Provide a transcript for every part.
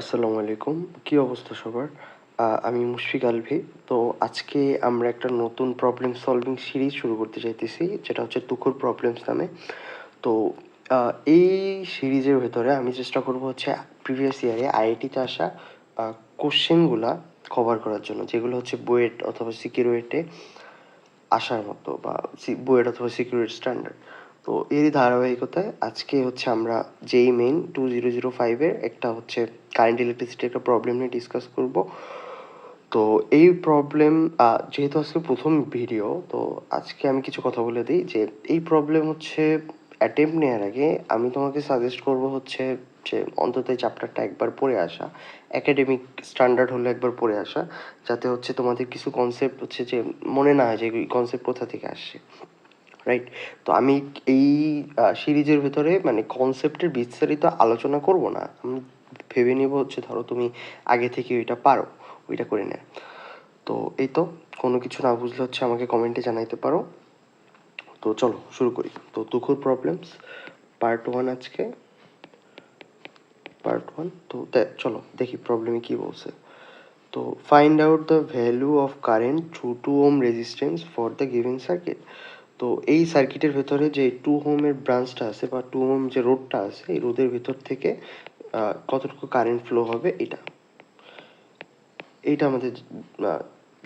আসসালামু আলাইকুম। কী অবস্থা সবার? আমি মুশফিক আলভি। তো আজকে আমরা একটা নতুন প্রবলেম সলভিং সিরিজ শুরু করতে চাইতেছি, যেটা হচ্ছে তুখুর প্রবলেমস নামে। তো এই সিরিজের ভেতরে আমি চেষ্টা করব হচ্ছে প্রিভিয়াস ইয়ারে আইআইটিতে আসা কোশ্চেনগুলা কভার করার জন্য, যেগুলো হচ্ছে বুয়েট অথবা সিকিউরিটে আসার মতো বা বুয়েট অথবা সিকিউরিটি স্ট্যান্ডার্ড তো এরই ধারাবাহিকতায় আজকে হচ্ছে আমরা যেই মেইন টু জিরো জিরো ফাইভের একটা হচ্ছে কারেন্ট ইলেকট্রিসিটির একটা প্রবলেম নিয়ে ডিসকাস করব। তো এই প্রবলেম যেহেতু আজকে প্রথম ভিডিও তো আজকে আমি কিছু কথা বলে দিই যে এই প্রবলেম হচ্ছে অ্যাটেম্প নেওয়ার আগে আমি তোমাকে সাজেস্ট করব হচ্ছে যে অন্তত এই চ্যাপ্টারটা একবার পড়ে আসা। একাডেমিক স্ট্যান্ডার্ড হলে একবার পড়ে আসা, যাতে হচ্ছে তোমাদের কিছু কনসেপ্ট হচ্ছে যে মনে না হয় যে কনসেপ্ট কোথা থেকে আসছে। রাইট তো আমি এই সিরিজের ভেতরে মানে কনসেপ্টের বিস্তারিত আলোচনা করব না। আমি ভেবে নিব হচ্ছে ধরো তুমি আগে থেকে ওইটা পারো, ওইটা করে নেয়। তো এই তো, কোনো কিছু না বুঝলে হচ্ছে আমাকে কমেন্টে জানাইতে পারো। তো চলো, শুরু করি। তো দুঃখর প্রবলেমস পার্ট ওয়ান আজকে। পার্ট ওয়ান তো চলো, দেখি প্রবলেমে কি বলছে। তো find out the value of current through two ohm resistance for the given circuit তো এই সার্কিটের ভেতরে যে টু হোমের ব্রাঞ্চটা আছে বা টু হোম যে রোডটা আছে, এই রোদের ভেতর থেকে কতটুকু কারেন্ট ফ্লো হবে এটা। এইটা আমাদের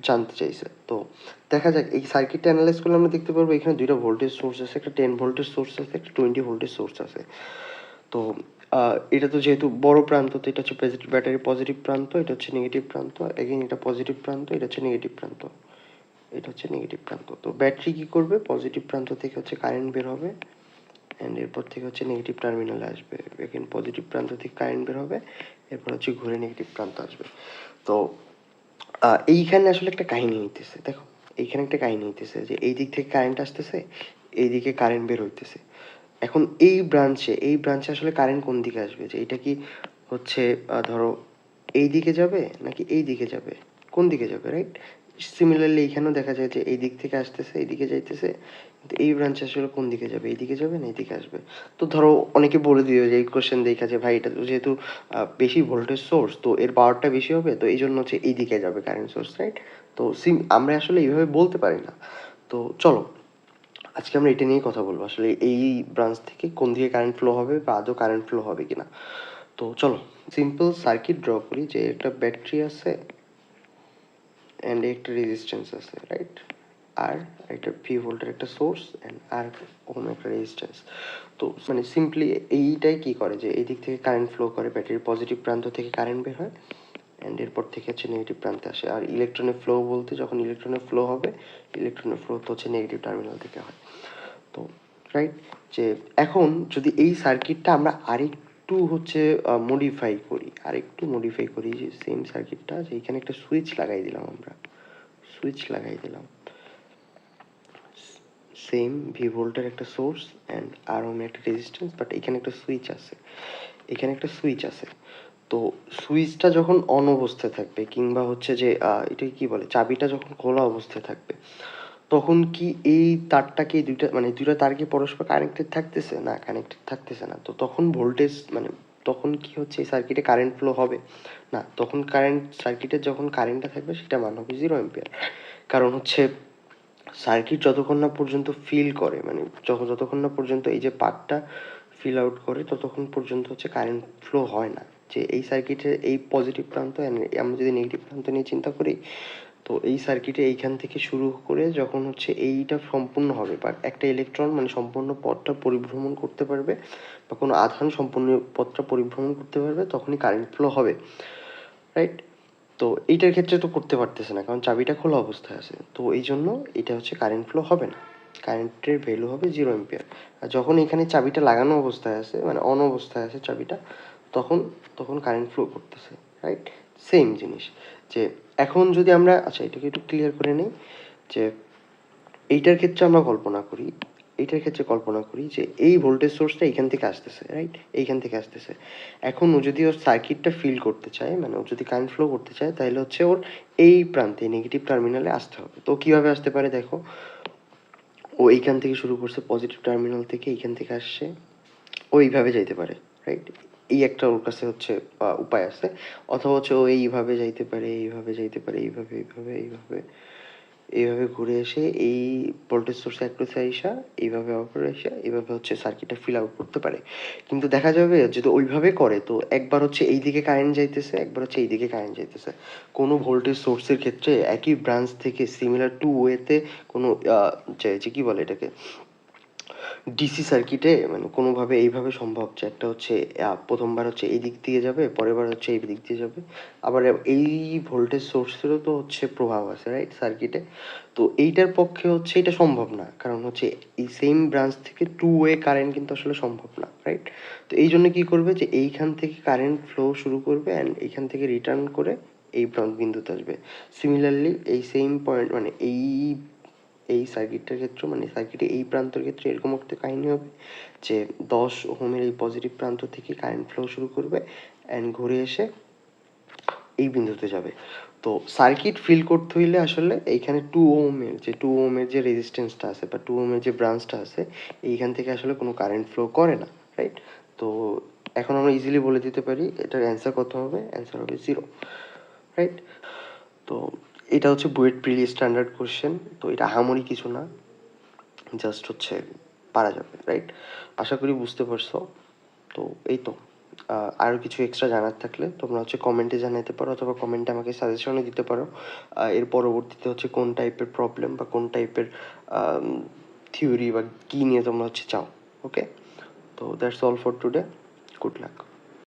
জানতে চাইছে। তো দেখা যাক, এই সার্কিটটা অ্যানালাইজ করলে আমরা দেখতে পারব এখানে দুইটা ভোল্টেজ সোর্স আছে, একটা টেন ভোল্টেজ সোর্স আছে, একটা টোয়েন্টি ভোল্টেজ সোর্স আছে। তো এটা তো যেহেতু বড় প্রান্ত, তো এটা হচ্ছে ব্যাটারি পজিটিভ প্রান্ত, এটা হচ্ছে নেগেটিভ প্রান্ত। এগেইন এটা পজিটিভ প্রান্ত, এটা হচ্ছে নেগেটিভ প্রান্ত। এটা হচ্ছে নেগেটিভ প্রান্ত। তো ব্যাটারি কি করবে? পজিটিভ প্রান্ত থেকে হচ্ছে কারেন্ট বের হবে অ্যান্ড এরপর থেকে হচ্ছে নেগেটিভ টার্মিনালে আসবে। এখানে পজিটিভ প্রান্ত থেকে কারেন্ট বের হবে, এরপর হচ্ছে ঘুরে নেগেটিভ প্রান্ত আসবে। তো এইখানে আসলে একটা কাহিনী হইতেছে। দেখো, এইখানে একটা কাহিনী হইতেছে যে এই দিক থেকে কারেন্ট আসতেছে, এই দিকে কারেন্ট বের হইতেছে। এখন এই ব্রাঞ্চে এই ব্রাঞ্চে আসলে কারেন্ট কোন দিকে আসবে? যে এটা কি হচ্ছে ধরো এই দিকে যাবে নাকি এই দিকে যাবে? কোন দিকে যাবে রাইট সিমিলারলি এখানেও দেখা যায় যে এই দিক থেকে আসতেছে এই দিকে যাইতেছে, কিন্তু এই ব্রাঞ্চে আসলে কোন দিকে যাবে? এই দিকে যাবে না এই দিকে আসবে? তো ধরো অনেকে বলে দিও যে এই কোশ্চেন দেখা যে ভাই, এটা যেহেতু বেশি ভোল্টেজ সোর্স তো এর পাওয়ারটা বেশি হবে, তো এই জন্য হচ্ছে এই দিকে যাবে কারেন্ট সোর্স রাইট তো সিম আমরা আসলে এইভাবে বলতে পারি না। তো চলো, আজকে আমরা এটা নিয়েই কথা বলব। আসলে এই ব্রাঞ্চ থেকে কোন দিকে কারেন্ট ফ্লো হবে বা আদৌ কারেন্ট ফ্লো হবে কিনা? তো চলো সিম্পল সার্কিট ড্র করি যে একটা ব্যাটারি আছে অ্যান্ড একটা রেজিস্ট্যান্স আছে রাইট আর একটা ভি ভোল্টের একটা সোর্স অ্যান্ড আর ওখানে একটা রেজিস্ট্যান্স তো মানে সিম্পলি এইটাই কি করে যে এই দিক থেকে কারেন্ট ফ্লো করে ব্যাটারির পজিটিভ প্রান্ত থেকে কারেন্ট বের হয় অ্যান্ড এরপর থেকে হচ্ছে নেগেটিভ প্রান্তে আসে। আর ইলেকট্রনের ফ্লো বলতে যখন ইলেকট্রনের ফ্লো হবে ইলেকট্রনের ফ্লো তো হচ্ছে নেগেটিভ টার্মিনাল থেকে হয়। তো রাইট যে এখন যদি এই সার্কিটটা আমরা আরেকটু হচ্ছে মডিফাই করি। আরেকটু মডিফাই করি যে সেম সার্কিটটা যে এখানে একটা সুইচ লাগাই দিলাম আমরা। সুইচ লাগাই দিলাম। সেম ভি ভোল্টের একটা সোর্স অ্যান্ড আর ওমে একটা রেজিস্ট্যান্স বাট এখানে একটা সুইচ আছে। এখানে একটা সুইচ আছে। তো সুইচটা যখন অন অবস্থায় থাকবে, কিংবা হচ্ছে যে এটাকে কি বলে? চাবিটা যখন খোলা অবস্থায় থাকবে তখন কি এই তারটাকে দুইটা মানে দুইটা তার কি পরস্পর কানেক্টেড থাকতেছে? না কানেক্টেড থাকতেছে না। তো তখন ভোল্টেজ মানে তখন কি হচ্ছে, এই সার্কিটে কারেন্ট ফ্লো হবে? না, তখন কারেন্ট সার্কিটের যখন কারেন্টটা থাকবে, সেটা মান হবে জিরো অ্যাম্পিয়ার কারণ হচ্ছে সার্কিট যতক্ষণ না পর্যন্ত ফিল করে মানে যখন, যতক্ষণ না পর্যন্ত এই যে পার্টটা ফিল আউট করে, ততক্ষণ পর্যন্ত হচ্ছে কারেন্ট ফ্লো হয় না। যে এই সার্কিটের এই পজিটিভ প্রান্ত আমরা যদি নেগেটিভ প্রান্ত নিয়ে চিন্তা করি তো এই সার্কিটে এইখান থেকে শুরু করে যখন হচ্ছে এইটা সম্পূর্ণ হবে বা একটা ইলেকট্রন মানে সম্পূর্ণ পথটা পরিভ্রমণ করতে পারবে বা কোনো আধান সম্পূর্ণ পথটা পরিভ্রমণ করতে পারবে, তখনই কারেন্ট ফ্লো হবে রাইট তো এইটার ক্ষেত্রে তো করতে পারতেছে না, কারণ চাবিটা খোলা অবস্থায় আছে। তো এই জন্য এটা হচ্ছে কারেন্ট ফ্লো হবে না। কারেন্টের ভ্যালু হবে জিরো এম্পিয়ার আর যখন এখানে চাবিটা লাগানো অবস্থায় আছে মানে অন অবস্থায় আছে চাবিটা, তখন তখন কারেন্ট ফ্লো করতেছে রাইট সেম জিনিস, যে এখন যদি আমরা আচ্ছা এটাকে একটু ক্লিয়ার করে নিই যে এইটার ক্ষেত্রে আমরা কল্পনা করি, এইটার ক্ষেত্রে কল্পনা করি যে এই ভোল্টেজ সোর্সটা এইখান থেকে আসতেছে রাইট এইখান থেকে আসতেছে। এখন ও যদি ওর সার্কিটটা ফিল করতে চায় মানে ও যদি কারেন্ট ফ্লো করতে চায়, তাহলে হচ্ছে ওর এই প্রান্তে নেগেটিভ টার্মিনালে আসতে হবে। তো কীভাবে আসতে পারে দেখো, ও এইখান থেকে শুরু করছে পজিটিভ টার্মিনাল থেকে এইখান থেকে আসছে, ও এইভাবে যাইতে পারে রাইট এই একটা ওর কাছে হচ্ছে উপায় আছে। অথবা হচ্ছে ও এইভাবে যাইতে পারে, এইভাবে যাইতে পারে, এইভাবে এইভাবে এইভাবে। এইভাবে ঘুরে এসে এই ভোল্টেজ সোর্স অ্যাক্রোসে আইসা, এইভাবে অপরে এসে এইভাবে হচ্ছে সার্কিটটা ফিল আউট করতে পারে। কিন্তু দেখা যাবে যদি ওইভাবে করে, তো একবার হচ্ছে এই দিকে কারেন্ট যাইতেছে, একবার হচ্ছে এই দিকে কারেন্ট যাইতেছে। কোনো ভোল্টেজ সোর্সের ক্ষেত্রে একই ব্রাঞ্চ থেকে সিমিলার টু ওয়েতে কোনো যে, কি বলে এটাকে? ডিসি সার্কিটে মানে কোনোভাবে এইভাবে সম্ভব যে একটা হচ্ছে প্রথমবার হচ্ছে এই দিক দিয়ে যাবে পরের বার হচ্ছে এই দিক দিয়ে যাবে। আবার এই ভোল্টেজ সোর্সেরও তো হচ্ছে প্রভাব আছে রাইট সার্কিটে তো এইটার পক্ষে হচ্ছে এটা সম্ভব না, কারণ হচ্ছে এই সেম ব্রাঞ্চ থেকে টু ওয়ে কারেন্ট কিন্তু আসলে সম্ভব না রাইট তো এই জন্য কী করবে যে এইখান থেকে কারেন্ট ফ্লো শুরু করবে অ্যান্ড এইখান থেকে রিটার্ন করে এই প্রান্ত বিন্দুতে আসবে। সিমিলারলি এই সেম পয়েন্ট মানে এই এই সার্কিটটার ক্ষেত্রে মানে সার্কিটে এই প্রান্তের ক্ষেত্রে এরকম একটা কাহিনী হবে যে দশ ওহমের এই পজিটিভ প্রান্ত থেকে কারেন্ট ফ্লো শুরু করবে অ্যান্ড ঘুরে এসে এই বিন্দুতে যাবে। তো সার্কিট ফিল করতে হইলে আসলে এইখানে টু ওহমের যে টু ওহমের যে রেজিস্ট্যান্সটা আছে বা টু ওহমের যে ব্রাঞ্চটা আছে, এইখান থেকে আসলে কোনো কারেন্ট ফ্লো করে না রাইট তো এখন আমরা ইজিলি বলে দিতে পারি এটার অ্যান্সার কত হবে? অ্যান্সার হবে জিরো রাইট তো এটা হচ্ছে বুয়েট প্রিলি স্ট্যান্ডার্ড কোশ্চেন, তো এটা আহামরি কিছু না জাস্ট হচ্ছে পারা যাবে রাইট আশা করি বুঝতে পারছ, তো এই তো। আরও কিছু এক্সট্রা জানার থাকলে তোমরা হচ্ছে কমেন্টে জানাতে পারো অথবা কমেন্টে আমাকে সাজেশনও দিতে পারো। এর পরবর্তীতে হচ্ছে কোন টাইপের প্রবলেম বা কোন টাইপের থিওরি বা কী নিয়ে তোমরা হচ্ছে চাও ওকে তো that's all for today good luck